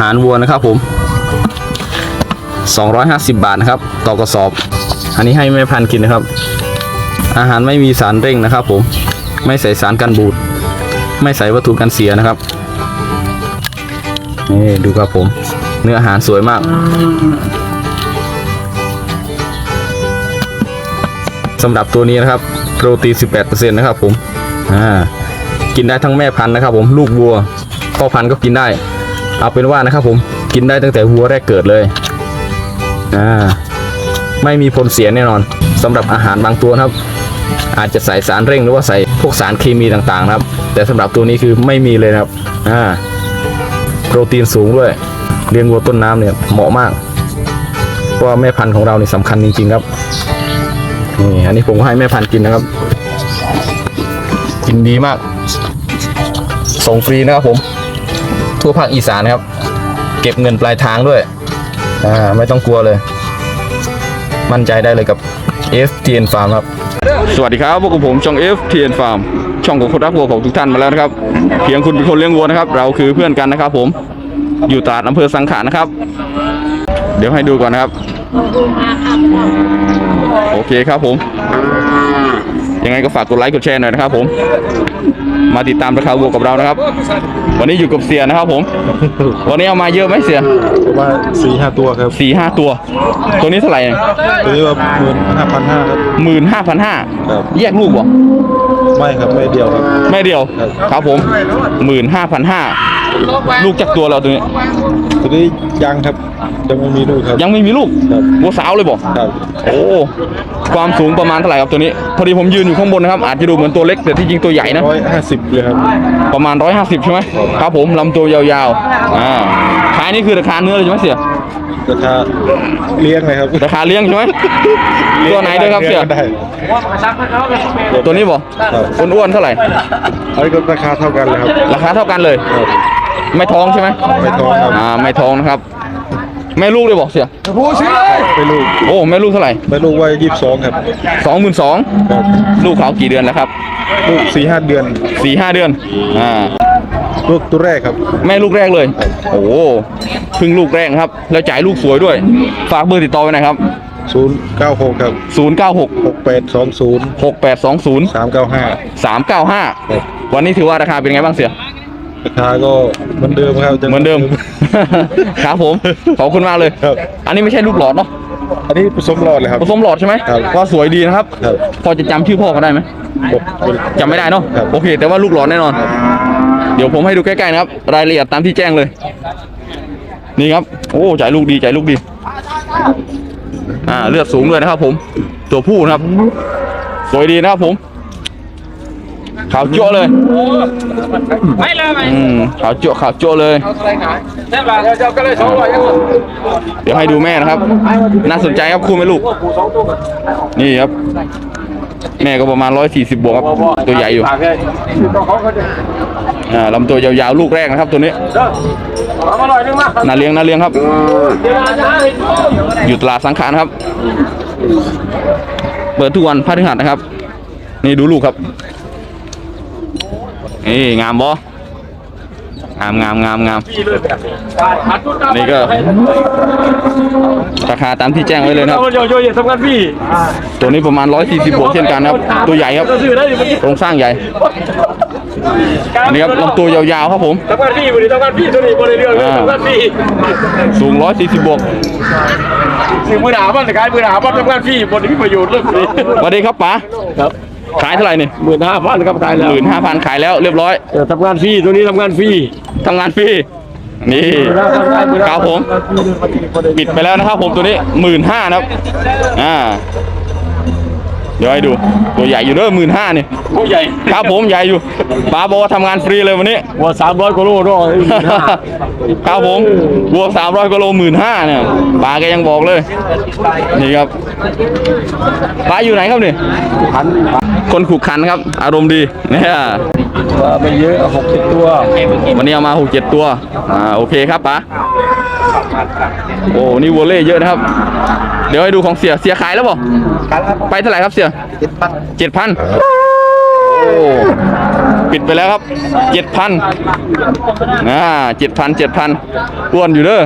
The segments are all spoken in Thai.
หารวัวนะครับผม 250 บาทนะครับ ต่อกระสอบ อันนี้ให้แม่พันธุ์กินนะครับ อาหารไม่มีสารเร่งนะครับ ผม ไม่ใส่สารกันบูด ไม่ใส่วัตถุกันเสียนะครับ นี่ดูครับผม เนื้ออาหารสวยมากสำหรับตัวนี้นะครับโปรตีน18%นะครับผม อ่า กินได้ทั้งแม่พันธุ์นะครับผม ลูกวัว พ่อพันธุ์ก็กินได้ เอาเป็นว่านะครับผมกินได้ตั้งแต่วัวแรกเกิดเลยอ่าไม่มีผลเสียแน่นอนสำหรับอาหารบางตัวครับ อาจจะใส่สารเร่งหรือว่าใส่พวกสารเคมีต่างๆครับ แต่สำหรับตัวนี้คือไม่มีเลยครับอ่าโปรตีนสูงด้วยเลี้ยงวัวต้นน้ำเนี่ยเหมาะมากเพราะแม่พันธุ์ของเรานี่สำคัญจริงๆครับนี่อันนี้ผมก็ให้แม่พันธุ์กินนะครับ กินดีมาก ส่งฟรีนะครับผม ทั่วภาคอีสานนะครับ เก็บเงินปลายทางด้วยอ่าไม่ต้องกลัวเลย มั่นใจได้เลยกับ FTN Farm ครับ สวัสดีครับพวกบผมช่อง FTN Farm ช่องของคนรักวัวของทุกท่านมาแล้วนะครับ เพียงคุณเป็นคนเลี้ยงวัวนะครับ เราคือเพื่อนกันนะครับผมอยู่ตราดอำเภอสังขะนะครับ เดี๋ยวให้ดูก่อนนะครับ โอเคครับผม ยังไงก็ฝากกดไลค์กดแชร์หน่อยนะครับผม มาติดตามราคาวัวกับเรานะครับ วันนี้อยู่กับเสียนะครับผม วันนี้เอามาเยอะไหมเสียผมว่าสี่ห้าตัวครับสี่ห้าตัว ตัวนี้เท่าไหร่ตัวนี้ว่าหมื่นห้าพันห้าครับหมื่นห้าพันห้าครับแยกลูกบ่ ไม่ครับไม่เดียวครับ แม่เดียว ครับ ครับผมหมื่นห้าพันห้าลูกจากตัวเราตัวนี้ตัวนี้ยังครับยังไม่มีลูกครับ ยังไม่มีลูกครับ วัวสาวเลยบ่ครับโอ้ ความสูงประมาณเท่าไหร่ครับตัวนี้ พอดีผมยืนอยู่ข้างบนนะครับ อาจจะดูเหมือนตัวเล็กแต่ที่จริงตัวใหญ่นะ ร้อยห้าสิบเลยครับ ประมาณ 150 ใช่ไหมครับผมลำตัวยาวๆ อ่าขายนี่คือราคาเนื้อเลยใช่ไหมเสีย ราคาเลี้ยงเลยครับราคาเลี้ยงใช่ไหมตัวไหนด้วยครับเสียได้ตัวนี้บ่ครับอ้วนๆเท่าไหร่อันนี้ก็ราคาเท่ากันเลยครับราคาเท่ากันเลยครับไม่ท้องใช่ไหมไม่ท้องครับอ่าไม่ท้องนะครับแม่ลูกเลยบอกเสียไปลูก โอ้แม่ลูกเท่าไหร่ไปลูกไว้ยี่สิบสองครับสองหมื่นสองครับลูกเขากี่เดือนแล้วครับ ลูกสี่ห้าเดือนสี่ห้าเดือน อ่า ลูกตัวแรกครับ แม่ลูกแรกเลย โอ้โหเพึ่งลูกแรกนะครับ แล้วจ่ายลูกสวยด้วย ฝากเบอร์ติดต่อไว้หน่อยครับ ศูนย์เก้าหกครับ096 หกแปดสองศูนย์6820 สามเก้าห้า395 วันนี้ถือว่าราคาเป็นไงบ้างเสีย ราคาก็เหมือนเดิมครับยังเหมือนเดิม ครับผม ขอบคุณมากเลย ครับ อันนี้ไม่ใช่ลูกหลอดเนาะอันนี้ผสมหลอดเลยครับ ผสมหลอดใช่ไหมครับก็สวยดีนะครับ ครับ พอจะจำชื่อพ่อเขาได้ไหม จำไม่ได้เนาะครับ โอเค แต่ว่าลูกหลอดแน่นอน เดี๋ยวผมให้ดูใกล้ๆนะครับ รายละเอียดตามที่แจ้งเลย นี่ครับ โอ้จ่ายลูกดีจ่ายลูกดี อ่า เลือดสูงด้วยนะครับผม ตัวผู้นะครับ สวยดีนะครับผมขาวจั่วเลยไม่เลยไม่อืมขาวจั่วขาวจั่วเลยใช่ป่ะเดี๋ยวเจ้าก็เลยสองร้อยยังเดี๋ยวให้ดูแม่นะครับ น่าสนใจครับคู่แม่ลูก นี่ครับ แม่ก็ประมาณ140บวกครับ ตัวใหญ่อยู่ อ่าลำตัวยาวๆลูกแรกนะครับตัวนี้เอามาหน่อยนึงมานาเลี้ยงนาเลี้ยงครับ อยู่ตลาดสังขารครับ เปิดทุกวันพฤหัสนะครับ นี่ดูลูกครับ นี่งามบ่ งามงามงามงามนี่ก็ ราคาตามที่แจ้งไว้เลยนะครับโยโย่อย่าทำงานพี่ตัวนี้ประมาณ 140 บวกเช่นกันนะครับ ตัวใหญ่ครับซื้อได้ดิโครงสร้างใหญ่อันนี้ครับลำตัวยาวๆครับผมทำงานพี่บริทำงานพี่ตัวนี้บริเรื่องทำงานพี่สูง 140 บวกถึงมือหนาบ้านขายมือหนาบ้านทำงานพี่บนที่ประโยชน์เรื่องนี้สวัสดีครับป๋าครับ ขายเท่าไหร่นี่หมื่นห้าพันครับขายแล้วหมื่นห้าพันขายแล้วเรียบร้อยทำงานฟรีตัวนี้ทำงานฟรีทำงานฟรีนี่ครับผมปิดไปแล้วนะครับผมตัวนี้หมื่นห้านะครับอ่าเดี๋ยวให้ดูตัวใหญ่อยู่เด้อหมื่นห้านี่ผู้ใหญ่ครับผมใหญ่อยู่ป๋าบอกว่าทำงานฟรีเลยวันนี้ว่าสามร้อยกว่าโลด้วยครับผมบวกสามร้อยกิโลหมื่นห้าเนี่ยป๋าแกยังบอกเลย นี่ครับป๋าอยู่ไหนครับเนี่ยพัน คนขุกขันครับ อารมณ์ดีเนี่ยไม่เยอะหกสิบตัว วันนี้เอามาหกเจ็ดตัว อ่าโอเคครับป๋าโอ้นี่วอลเล่เยอะนะครับ เดี๋ยวให้ดูของเสียเสียขายแล้วบ่ไปเท่าไหร่ครับเสียเจ็ดพันเจ็ดพันโอ้ปิดไปแล้วครับเจ็ดพันอ่าเจ็ดพันเจ็ดพันอ้วนอยู่เด้อ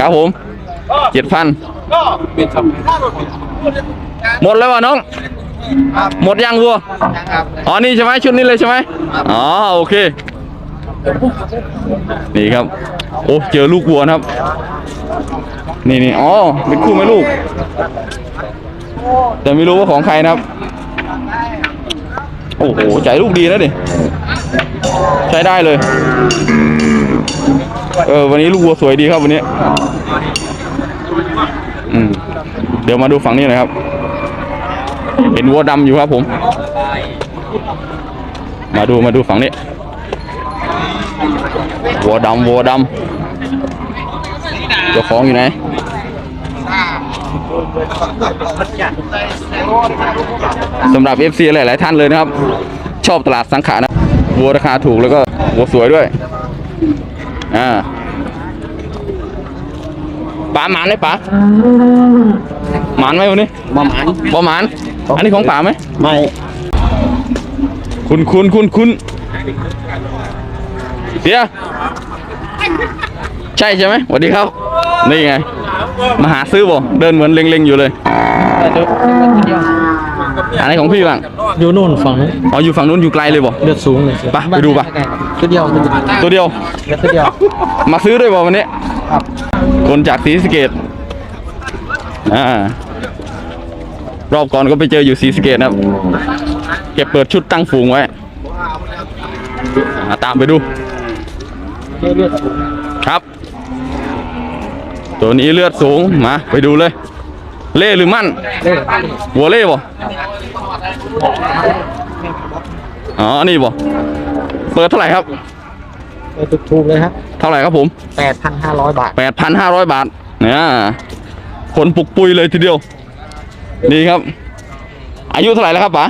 ครับผมเจ็ดพันหมดแล้ววะน้อง หมดยังวัวอ๋อนี่ใช่ไหมชุดนี้เลยใช่ไหมอ๋อโอเค นี่ครับ โอ้เจอลูกวัวนะครับ นี่นี่อ๋อเป็นคู่ไหมลูก แต่ไม่รู้ว่าของใครนะครับ โอ้โหใจลูกดีนะดิใช้ได้เลย เออวันนี้ลูกวัวสวยดีครับวันนี้อืมเดี๋ยวมาดูฝั่งนี้หน่อยครับ เห็นวัวดำอยู่ครับผม มาดูมาดูฝั่งนี้ วัวดำวัวดำเจ้าของอยู่ไหนสำหรับ FC หลาย ๆ ท่านเลยนะครับ ชอบตลาดสังขารนะวัวราคาถูกแล้วก็วัวสวยด้วย อ่าป๋าหมานไหมป๋าหมานไหมวันนี้มาหมานบ่หมาน อันนี้ของป๋าไหมไม่คุณคุณคุณคุณเสียใช่ใช่ไหมสวัสดีครับนี่ไงมาหาซื้อบ่เดินเหมือนเล็งๆอยู่เลยอันนี้ของพี่บ้างอยู่นู่นฝั่งนู้นอ๋ออยู่ฝั่งนู้นอยู่ไกลเลยบ่เลือดสูงเลยไปไปดูปะตัวเดียวตัวเดียวตัวเดียวตัวเดียว มาซื้อด้วยบ่วันนี้คนจากศรีสะเกดอ่า รอบก่อนก็ไปเจออยู่ศรีสะเกดนะครับ เก็บเปิดชุดตั้งฝูงไว้อ่าตามไปดูเลือดสูงครับ ตัวนี้เลือดสูงมาไปดูเลย เล่หรือมั่นเลือดหัวเล่บ่อ๋อนี่บ่เปิดเท่าไหร่ครับถูกๆเลยครับเท่าไหร่ครับผมแปดพันห้าร้อยบาทแปดพันห้าร้อยบาทเนี่ยคนปุกปุยเลยทีเดียว นี่ครับ อายุเท่าไหร่แล้วครับป๋า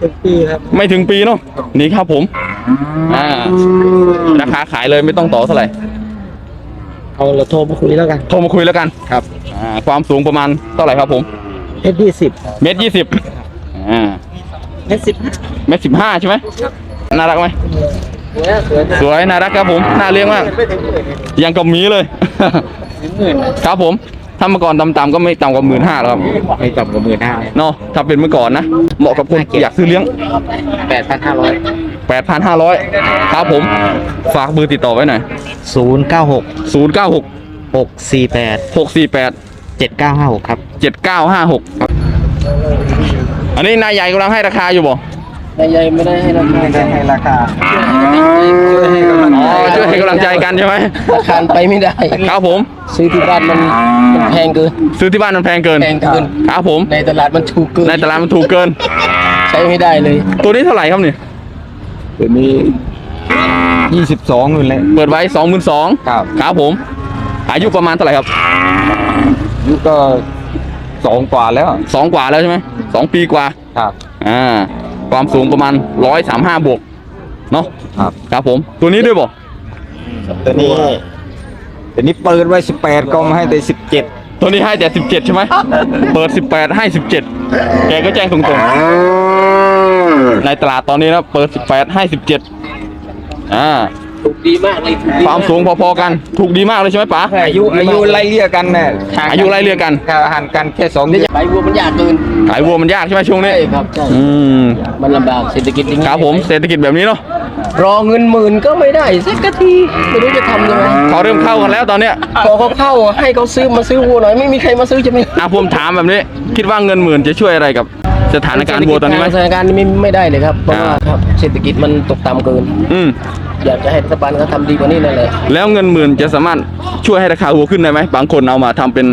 เป็นปีครับไม่ถึงปีเนาะนี่ครับผมอ่าราคาขายเลยไม่ต้องต่อเท่าไหร่เอาเราโทรมาคุยแล้วกันโทรมาคุยแล้วกันครับอ่าความสูงประมาณเท่าไหร่ครับผมเอสยี่สิบเมตรยี่สิบอ่าเอสสิบเมตรสิบห้าใช่ไหมน่ารักไหมสวยสวยสวยน่ารักครับผมน่าเลี้ยงมากไม่ถึงหมื่นยังกับหมีเลยหมื่นครับผม ถ้าเมื่อก่อนต่ำๆก็ไม่ต่ำกว่าหมื่นห้าแล้วครับไม่ต่ำกว่าหมื่นห้าเนาะถ้าเป็นเมื่อก่อนนะ เหมาะกับคนอยากซื้อเลี้ยงแปดพันห้าร้อยแปดพันห้าร้อยครับผม ฝากเบอร์ติดต่อไว้หน่อยศูนย์เก้าหกศูนย์เก้าหกหกสี่แปดหกสี่แปดเจ็ดเก้าห้าหกครับเจ็ดเก้าห้าหกอันนี้นายใหญ่กำลังให้ราคาอยู่บ่ นายใหญ่ไม่ได้ให้ราคาไม่ได้ให้ราคาอ๋อช่วยให้กำลังใจกันใช่ไหมราคาไปไม่ได้ครับผมซื้อที่บ้านมันมันแพงเกินซื้อที่บ้านมันแพงเกินแพงเกินครับผม ในตลาดมันถูกเกินในตลาดมันถูกเกิน ใช้ไม่ได้เลยตัวนี้เท่าไหร่ครับเนี่ยตัวนี้ยี่สิบสองนู่นแหละเปิดไว้สองหมื่นสองครับครับผม อายุประมาณเท่าไหร่ครับนี่ก็สองกว่าแล้วสองกว่าแล้วใช่ไหมสองปีกว่าครับอ่า ความสูงประมาณร้อยสามห้าบวกเนาะครับครับผม ตัวนี้ด้วยบ่ตัวนี้ตัวนี้เปิดไว้สิบแปดก็มาให้แต่สิบเจ็ดตัวนี้ให้แต่สิบเจ็ดใช่ไหมเปิดสิบแปดให้สิบเจ็ดแกก็แจ้งตรงๆในตลาดตอนนี้นะเปิดสิบแปดให้สิบเจ็ดอ่าถูกดีมากเลยถูกดีความสูงพอๆกัน ถูกดีมากเลยใช่ไหมป๋าอายุอายุไล่เลี่ยกันเนี่ยห่งกันอายุไล่เลี่ยกันห่างกันแค่สองเดือนใบบัวมันยากเกิน ขายวัวมันยากใช่ไหมช่วงนี้ใช่ครับใช่อืมมันลำบากเศรษฐกิจอย่างนี้ครับผมเศรษฐกิจแบบนี้เนาะรอเงินหมื่นก็ไม่ได้สักทีไม่รู้จะทำยังไงเขาเริ่มเข้ากันแล้วตอนเนี้ยพอเขาเข้าให้เขาซื้อมาซื้อวัวหน่อยไม่มีใครมาซื้อจะไหมอะผมถามแบบนี้ คิดว่าเงินหมื่นจะช่วยอะไรกับ สถานการณ์วัวตอนนี้ไหม สถานการณ์นี้ไม่ไม่ได้เลยครับเพราะว่าอ่า ครับเศรษฐกิจมันตกต่ำเกิน อืมอยากจะให้รัฐบาลเขาทำดีกว่านี้นั่นแหละแล้วเงินหมื่นจะสามารถช่วยให้ราคาวัวขึ้นได้ไหมบางคนเอามาทำเป็น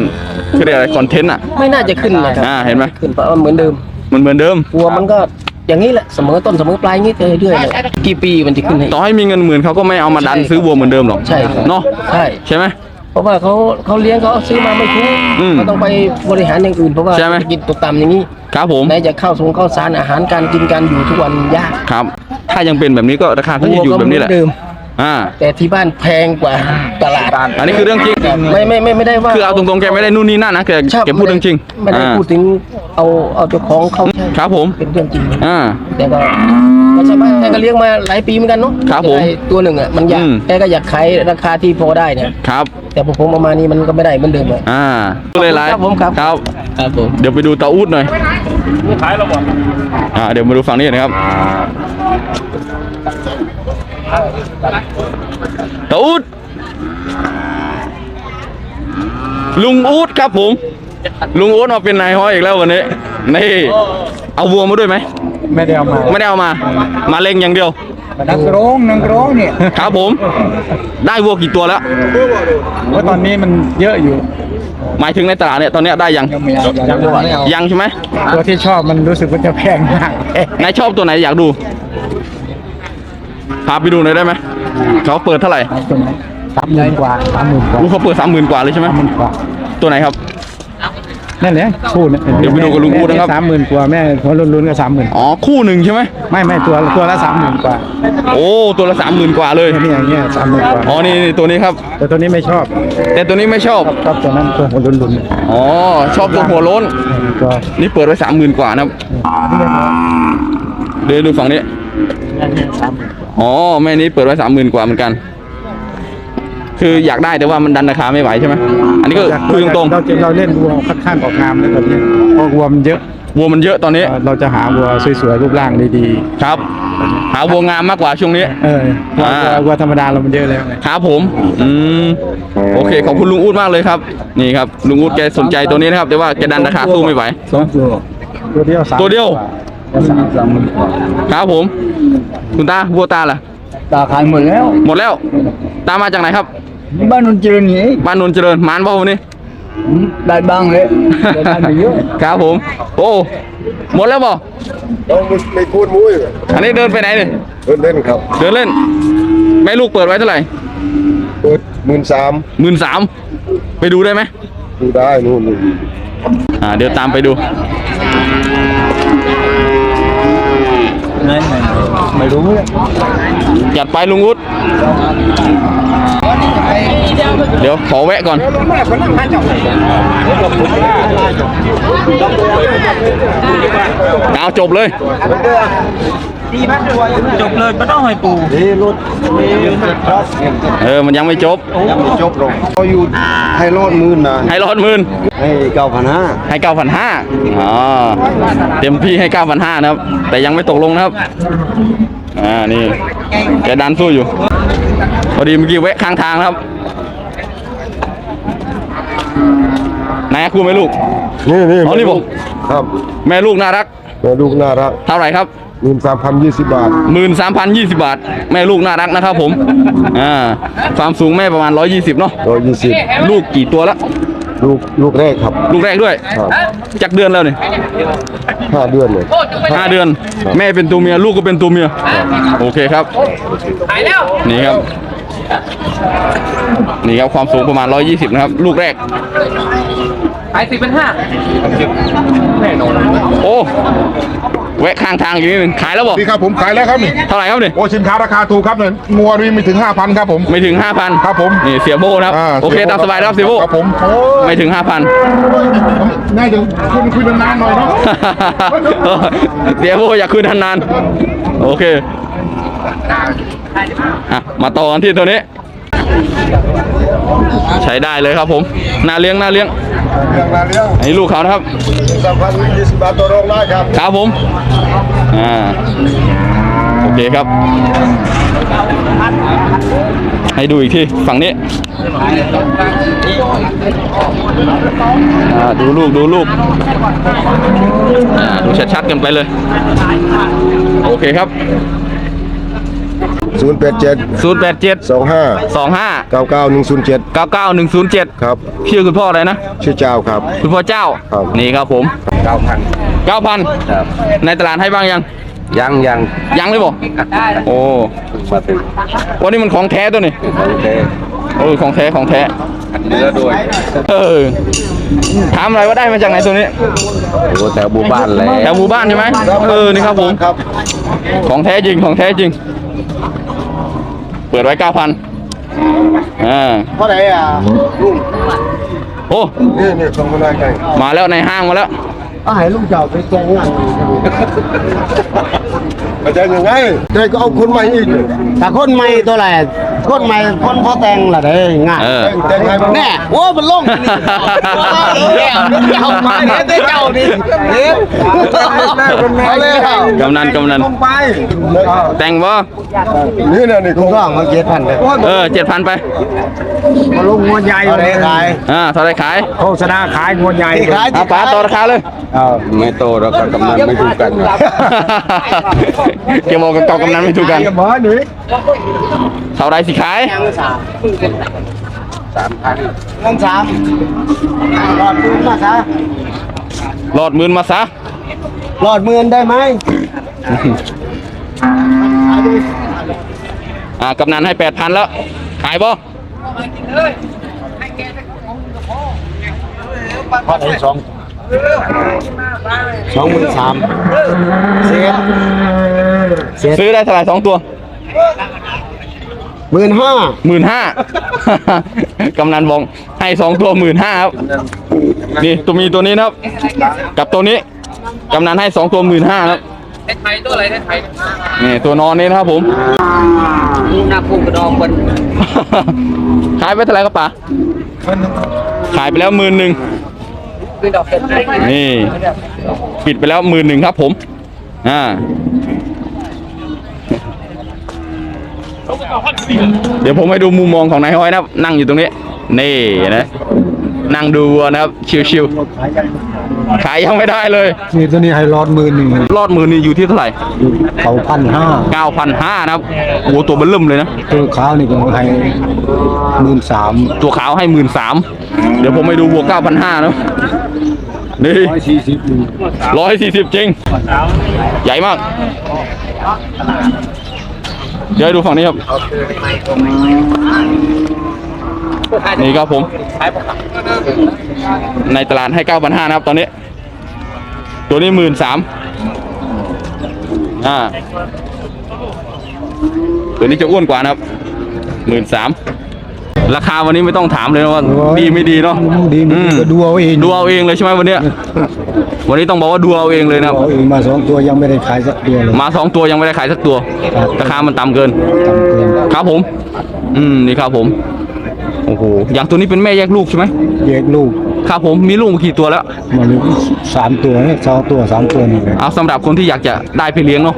เขาเรียกอะไรคอนเทนต์อะ ไม่น่าจะขึ้นนะครับอ่าเห็นไหม ขึ้นเพราะว่าเหมือนเดิมมันเหมือนเดิม วัวมันก็อย่างนี้แหละเสมอต้นเสมอปลายอย่างนี้เรื่อยๆเลยกี่ปีมันจะขึ้นให้ ต่อให้มีเงินหมื่นเขาก็ไม่เอามาดันซื้อวัวเหมือนเดิมหรอกใช่ครับเนาะใช่ ใช่ไหมเพ ราะว่าเขาเขาเลี้ยงเขาซื้อมาไม่คุ้มอืมเขาต้องไปบริหารอย่างอื่นเพราะว่าใช่ไหม เศรษฐกิจตกต่ำอย่างนี้ครับผมไหนจะเข้าสงเข้าสารอาหารการกินการอยู่ทุกวันยากครับ ถ้ายังเป็นแบบนี้ก็ราคาก็จะอยู่แบบนี้แหละ วัวก็เมือนเดิม อ่า แต่ที่บ้านแพงกว่าตลาดอันนี้คือเรื่องจริง ไม่ไม่ไม่ไม่ได้ว่าคือเอาตรงๆแกไม่ได้นู่นนี่นั่นนะแกชอบแกพูดเรื่องจริงไม่ได้อ่าพูดถึงเอาเอาเจ้าของเขาใช่ครับผม เป็นเรื่องจริง อ่า แต่ก็ ก็ใช่ไหมแกก็เลี้ยงมาหลายปีเหมือนกันเนาะครับผมไอ้ตัวหนึ่งอะมันอยากอืม แกก็อยากขายราคาที่พอได้เนี่ยครับ แต่พอผมเอามานี่มันก็ไม่ได้เหมือนเดิมเลย อ่าเลยไลฟ์ครับผมครับ ครับ ครับผม เดี๋ยวไปดูเตาอูดหน่อยอ่าเดี๋ยวมาดูฝั่งนี้นะครับเตาอูดลุงอูดครับผม ลุงอูดมาเป็นนายห้อยอีกแล้ววันนี้ นี่ เอาวัวมาด้วยไหม ไม่ได้เอามาไม่ได้เอามา มาเล็งอย่างเดียวนักร้องนักร้องเนี่ยครับผม ได้วัวกี่ตัวแล้วเพราะตอนนี้มันเยอะอยู่ หมายถึงในตลาดเนี่ยตอนเนี้ยได้ยังยังไม่เอายังไม่เอายังใช่ไหมตัวที่ชอบมันรู้สึกว่าจะแพงมากนายชอบตัวไหนอยากดูพาไปดูหน่อยได้ไหมเขาเปิดเท่าไหร่สามหมื่นกว่าสามหมื่นกว่าอู้เขาเปิดสามหมื่นกว่าเลยใช่ไหมสามหมื่นกว่าตัวไหนครับ นั่นแหละคู่นี่เดี๋ยวไปดูกับลุงอู้นะครับ สามหมื่นกว่าแม่หัวลุ้นๆก็สามหมื่นอ๋อคู่หนึ่งใช่ไหมไม่ไม่ตัวตัวละสามหมื่นกว่าโอ้ตัวละสามหมื่นกว่าเลยตัวนี้อย่างเงี้ยสามหมื่นกว่าอ๋อนี่นี่ตัวนี้ครับ แต่ตัวนี้ไม่ชอบแต่ตัวนี้ไม่ชอบชอบตัวนั้นตัวหัวลุ้นอ๋อชอบตัวหัวโล้นๆตัวนี่เปิดไว้สามหมื่นกว่านะครับ เดี๋ยวดูฝั่งนี้อ๋อแม่นี้เปิดไว้สามหมื่นกว่าเหมือนกัน คืออยากได้แต่ว่ามันดันราคาไม่ไหวใช่ไหมอันนี้ก็คุยตรงเราจะเราเล่นวัวค่อนข้างออกงามเลยตอนนี้เพราะวัวมันเยอะๆวัวมันเยอะตอนนี้เอ่อเราจะหาวัวสวยๆรูปร่างดีครับ หาวัวงามมากกว่าช่วงนี้ๆเออวัวอ่าวัววัวธรรมดาเรามันเยอะแล้วไงครับผมอืมโอเคขอบคุณลุงอูดมากเลยครับ นี่ครับลุงอูดแกสนใจตัวนี้นะครับ แต่ว่าแกดันราคาสู้ไม่ไหวสองตัวตัวเดียวสามตัวเดียวสามสามหมื่นกว่าครับผม คุณตาวัวตาล่ะตาขายหมดแล้ว หมดแล้ว ตามมาจากไหนครับ บ้านนนเจริญนี่บ้านนนท์เจริญมานบ่วันนี้ได้บ้างเลยได้ไม่เยอะครับผม โอ้หมดแล้วบ่ต้องไม่พูดมุ้ยอันนี้เดินไปไหนเนี่ยเล่นเล่นครับ เดินเล่น แม่ลูกเปิดไว้เท่าไหร่ เปิดหมื่นสามหมื่นสามไปดูได้ไหมดูได้นู่นนู่นอ่าเดี๋ยวตามไปดู ไม่รู้เลยจัดไปลุงวุฒเดี๋ยวขอแวะก่อน เอาจบเลย จบเลยไม่ต้องให้ปูนี่รถเออมันยังไม่จบยังไม่จบหรอกเขาอยู่ให้รอดหมื่นนะให้รอดหมื่นให้เก้าพันห้าให้เก้าพันห้าอ๋อเต็มที่ให้เก้าพันห้านะครับ แต่ยังไม่ตกลงนะครับอ่านี่แกดันสู้อยู่พอดีเมื่อกี้แวะข้างทางนะครับไหนายคู่แม่ลูกนี่นี่อ๋อนี่ผมครับ แม่ลูกน่ารักแม่ลูกน่ารักเท่าไหร่ครับ หมื่นสามพันยี่สิบบาทหมื่นสามพันยี่สิบาท แม่ลูกน่ารักนะครับผม อ่าความสูงแม่ประมาณร้อยยี่สิบเนาะร้อยยี่สิบลูกกี่ตัวละลูกลูกแรกครับ ลูกแรกด้วยครับจักเดือนแล้วเนี่ยห้าเดือนเลยห้าเดือน แม่เป็นตัวเมียลูกก็เป็นตัวเมีย โอเคครับนี่ครับนี่ครับความสูงประมาณ 120 นะครับ ลูกแรกขายสิบเป็นห้าโอ้ แวะข้างทางอีกนิดนึงขายแล้วบอกนี่ครับผมขายแล้วครับนี่เท่าไหร่ครับเนี่ยโอ้สินค้าราคาถูกครับเนี่ยงัวนี่ไม่ถึง 5,000 ครับผม ไม่ถึง 5,000ครับผมนี่เสียโบนะครับาโอเคตามสบายนะครับเสียโบครับผมโอ้ยไม่ถึง 5,000 น่าจะคุยคุยนานๆหน่อยเนาะ เสียโบอยากคืนนานๆโอเคอะมาต่อกันที่ตัวนี้ ใช้ได้เลยครับผมหน่าเลี้ยงหน่าเลี้ยงอันนี้ลูกเขานะครับสามพันยี่สิบบาทต่อรองได้ครับครับผมอ่าโอเคครับ ให้ดูอีกทีฝั่งนี้อ่าดูลูกดูลูกอ่าดูชัดๆกันไปเลย โอเคครับ ศูนย์แปดเจ็ด087สองห้า25เก้าเก้าหนึ่งศูนย์เจ็ด99107ครับชื่อคุณพ่ออะไรนะชื่อเจ้าครับ คุณพ่อเจ้าครับ นี่ครับผมเก้าพัน9,000ในตลาดให้บ้างยัง ยังยังยังเลยบอกโอ้มาถึงวันนี้มันของแท้ตัวนี้โอเคเออของแท้ของแท้เนื้อด้วยเออถามอะไรว่าได้มาจากไหนตัวนี้โอ้แต่บูบ้านเลยแถวหมู่บ้านใช่ไหมเออนี่ครับผมครับของแท้จริงของแท้จริง เปิดไว้เก้าพันอ่าเท่าไหร่อะลุงโอ้ นี่นี่ส่งมาได้ไงมาแล้วในห้างมาแล้ว เอาให้ลุงเจ้าไปแจ้งงานมาแจ้งยังไงได้ก็เอาคนใหม่อีกถ้าคนใหม่ตัวไหนคนใหม่คนพอแต่งละเด้ง่ายเออแจ้งให้บ้างแน่โอ้มันลงนี่เจ้ามาเนี่ยได้เจ้านี่เอ๊ะเอาเลยกำนันกำนัน ลงไปแต่งบ่นี่เนี่ยนี่ลุงก็มาเจ็ดพันเลยเออเจ็ดพันไป มาลงงวดใหญ่เลยขายอ่าเท่าไรขายโฆษณาขายงวดใหญ่ ขายอาป๋าต่อราคาเลยไม่โตเราก็กำนันไม่ถูกกันเกี่ยวบอกกับเก่ากำนันไม่ถูกกันหมอหนีเท่าไรสิขายเงินสามหลอดหมื่นมาซะหลอดหมื่นมาซะหลอดหมื่นได้ไหมอ่ากำนันให้แปดพันแล้วขายบ่พอได้สอง สองหมื่นสามเสียเสียซื้อได้เท่าไหร่สองตัวหมื่นห้าหมื่นห้ากำนันบอกให้สองตัวหมื่นห้าครับนี่ตัวมีตัวนี้นะครับ กับตัวนี้กำนันให้สองตัวหมื่นห้าครับไทยตัวอะไรไทยนี่ตัวนอนนี่นะครับผมหน้าพุ่งกระดองมันขายไปเท่าไหร่ครับป๋าขายไปแล้วหมื่นหนึ่งคือดอกเห็ด นี่ปิดไปแล้วหมื่นหนึ่งครับผม อ่าเดี๋ยวผมให้ดูมุมมองของนายห้อยนะครับนั่งอยู่ตรงนี้ นี่นะ นั่งดูวัวนะครับ ชิวๆขายยังไม่ได้เลยนี่ตัวนี้ให้หลอดหมื่นหนึ่งรอดมือนี่อยู่ที่เท่าไหร่เขาพันห้า9,500นะครับโอ้โหตัวเบลเริ่มเลยนะ ตัวขาวนี่ก็ให้หมื่นสามตัวขาวให้หมื่นสามเดี๋ยวผมไปดูวัวเก้าพันห้านะ นี่สี่สิบร้อยสี่สิบจริง ใหญ่มาก เดี๋ยวให้ดูฝั่งนี้ครับ นี่ครับผม ในตลาดให้เก้าพันห้านะครับตอนนี้ ตัวนี้หมื่นสามอ่า ตัวนี้จะอ้วนกว่านะครับหมื่นสาม ราคาวันนี้ไม่ต้องถามเลยนะว่าดีไม่ดีเนาะดีไม่ดีอืมก็ดูเอาเองดูเอาเองเลยใช่ไหมวันเนี้ยวันนี้ต้องบอกว่าดูเอาเองเลยนะครับเอาเองมาสองตัวยังไม่ได้ขายสักตัวเลยมาสองตัวยังไม่ได้ขายสักตัวครับราคามันต่ำเกินต่ำเกินครับผม อืมนี่ครับผมโอ้โหอย่างตัวนี้เป็นแม่แยกลูกใช่ไหมแยกลูกครับผมมีลูกมากี่ตัวแล้วมาลูกสามตัวเนี่ยสองตัวสามตัวนี่เลยเอาสำหรับคนที่อยากจะได้ไปเลี้ยงเนาะ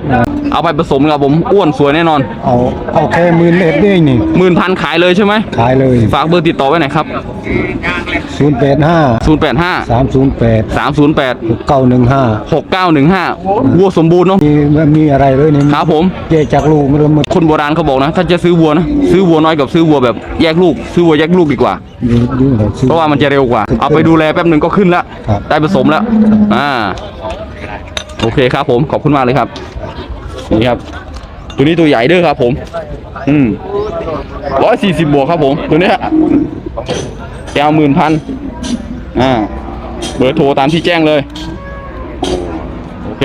เอาไปผสมครับผมอ้วนสวยแน่นอนเอาเอาแค่หมื่นเอ็ดเองนี่หมื่นพันขายเลยใช่ไหมขายเลยฝากเบอร์ติดต่อไว้หน่อยครับศูนย์แปดห้า0 8 5สามศูนย์แปด3 0 8หกเก้าหนึ่งห้า6 9 1 5วัวสมบูรณ์เนาะมีมีอะไรเลยนี่ครับผมแยกจากลูกมันละหมดคนโบราณเขาบอกนะ ถ้าจะซื้อวัวนะซื้อวัวน้อยกับซื้อวัวแบบแยกลูก ซื้อวัวแยกลูกดีกว่าอยู่อยู่ไหนซื้อเพราะว่ามันจะเร็วกว่า เอาไปดูแลแป๊บหนึ่งก็ขึ้นแล้วครับได้ผสมแล้วอ่าโอเคครับผมขอบคุณมากเลยครับ นี่ครับ ตัวนี้ตัวใหญ่เด้อครับ ผม อืมร้อยสี่สิบบวกครับผม ตัวเนี้ยแก้วหมื่นพันอ่า เบอร์โทรตามที่แจ้งเลย โอเค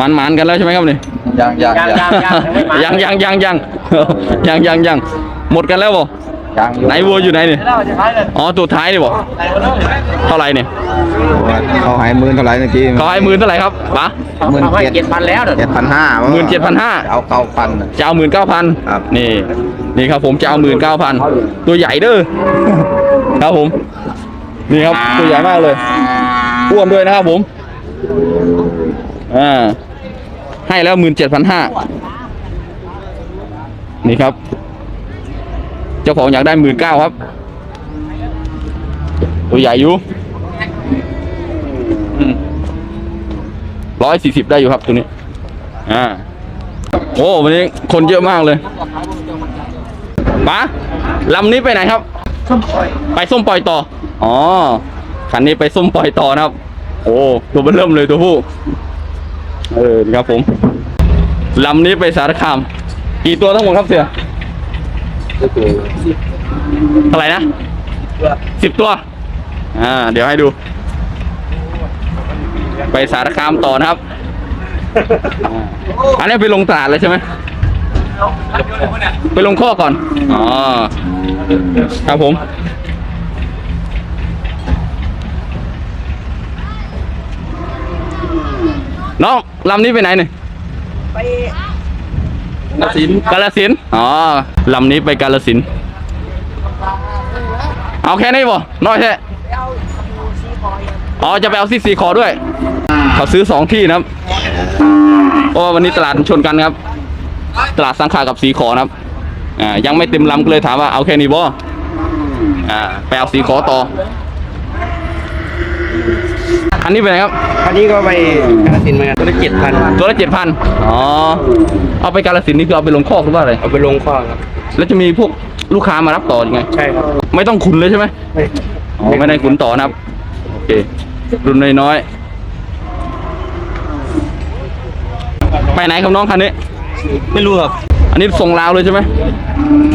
มันมันๆกันแล้วใช่ไหมครับนี่ยังยังยังยังยังยังยังยังยังหมดกันแล้วบ่ ยังอยู่ไหนวัวอยู่ไหนนี่อ๋อตัวท้ายนี่บ่เท่าไหร่เนี่ยเขาใหายหมื่นเท่าไหร่เมื่อกี้เขาให้หมื่นเท่าไหร่ครับปะหมื่นเจ็ดเจ็ดพันแล้วเด้อเจ็ดพันห้าหมื่นเจ็ดพันห้าเอาเก้าพันจะเอาหมื่นเก้าพันครับนี่นี่ครับผมจะเอาหมื่นเก้าพันตัวใหญ่เด้อครับผม นี่ครับตัวใหญ่มากเลยอ้วนด้วยนะครับผมอ่าให้แล้วหมื่นเจ็ดพันห้านี่ครับ เจ้าของอยากได้หมื่นเก้าครับ ตัวใหญ่อยู่ร้อยสี่สิบได้อยู่ครับตัวนี้ อ่า โอ้วันนี้คนเยอะมากเลยป๋าลำนี้ไปไหนครับ ไปส้มปล่อยต่อ อ๋อ คันนี้ไปส้มปล่อยต่อนะครับ โอ้ตัวเบอร์เริ่มเลยตัวผู้ เออครับผม ลำนี้ไปสารคาม กี่ตัวทั้งหมดครับเสือ เท่าไหร่นะสิบตัว อ่า เดี๋ยวให้ดู ไปสารคามต่อนะครับ อันนี้ไปลงตลาดเลยใช่ไหมไปลงข้อก่อน อ๋อ ครับผมน้องลำนี้ไปไหนเนี่ยไป กาลสินกาลสินอ๋อลำนี้ไปกาลสิน เอาแค่นี้บ่น้อยแค่อ๋อจะไปเอาซีซีคอด้วย เขาซื้อสองที่นะครับเพราะว่าวันนี้ตลาดชนกันครับ ตลาดสังขากับสีขอนะครับอ่ายังไม่เต็มลำก็เลยถามว่าเอาแค่นี้บ่อ่าไปเอาสีขอต่อ อันนี้เป็นไงครับ อันนี้ก็ไปกาฬสินธุ์เหมือนกันตัวละเจ็ดพันตัวละเจ็ดพันอ๋อ เอาไปกาลสินธุ์นี่คือเอาไปลงคอกหรือว่าอะไร เอาไปลงข้อครับ แล้วจะมีพวกลูกค้ามารับต่อยังไง ใช่ครับไม่ต้องขุนเลยใช่ไหมไม่อ๋อไม่ได้ขุนต่อนะครับ โอเค รุ่นน้อยๆ ไปไหนครับน้องคันนี้ ไม่รู้ครับอันนี้ส่งลาวเลยใช่ไหม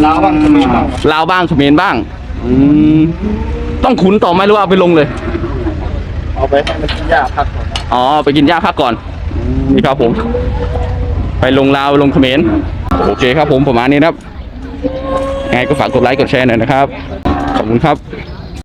ลาวบ้างเขมรบ้างลาวบ้างเขมรบ้าง อืม ต้องขุนต่อไหมหรือว่าเอาไปลงเลย เอาไปให้มันกินหญ้าพักก่อนอ๋อไปกินหญ้าพักก่อนนี่ครับผม ไปลงลาวลงเขมรโอเคครับผมประมาณนี้นะครับยังไงก็ฝากกดไลค์กดแชร์หน่อยนะครับ ขอบคุณครับ